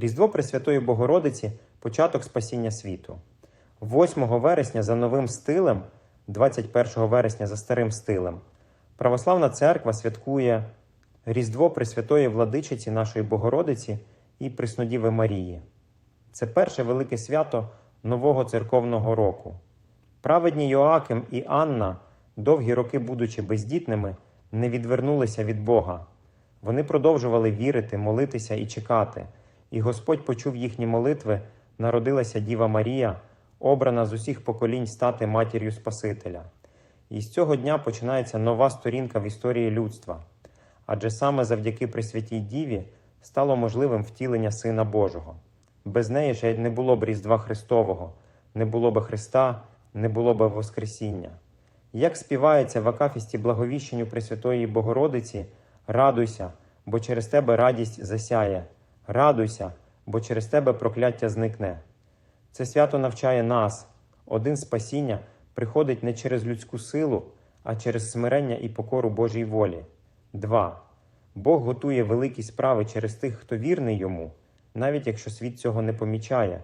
Різдво Пресвятої Богородиці початок спасіння світу. 8 вересня за новим стилем, 21 вересня за старим стилем, Православна церква святкує Різдво Пресвятої Владичиці нашої Богородиці і Преснодіви Марії. Це перше велике свято нового церковного року. Праведні Йоаким і Анна, довгі роки будучи бездітними, не відвернулися від Бога. Вони продовжували вірити, молитися і чекати, і Господь почув їхні молитви, народилася Діва Марія, обрана з усіх поколінь стати матір'ю Спасителя. І з цього дня починається нова сторінка в історії людства, адже саме завдяки Пресвятій Діві стало можливим втілення Сина Божого. Без неї ж не було б Різдва Христового, не було б Христа, не було б Воскресіння. Як співається в Акафісті благовіщенню Пресвятої Богородиці, радуйся, бо через тебе радість засяє, радуйся, бо через тебе прокляття зникне. Це свято навчає нас. Один спасіння приходить не через людську силу, а через смирення і покору Божій волі. 2. Бог готує великі справи через тих, хто вірний йому, навіть якщо світ цього не помічає.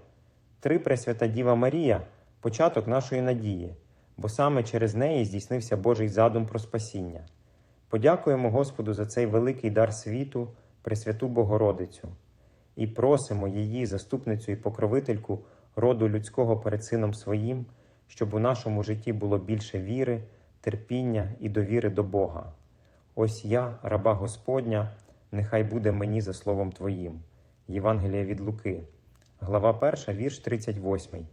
3. Пресвята Діва Марія початок нашої надії, бо саме через неї здійснився Божий задум про спасіння. Подякуємо Господу за цей великий дар світу, Пресвяту Богородицю, і просимо її, заступницю і покровительку роду людського перед Сином Своїм, щоб у нашому житті було більше віри, терпіння і довіри до Бога. Ось я, раба Господня, нехай буде мені за словом Твоїм. Євангелія від Луки, глава 1, вірш 38.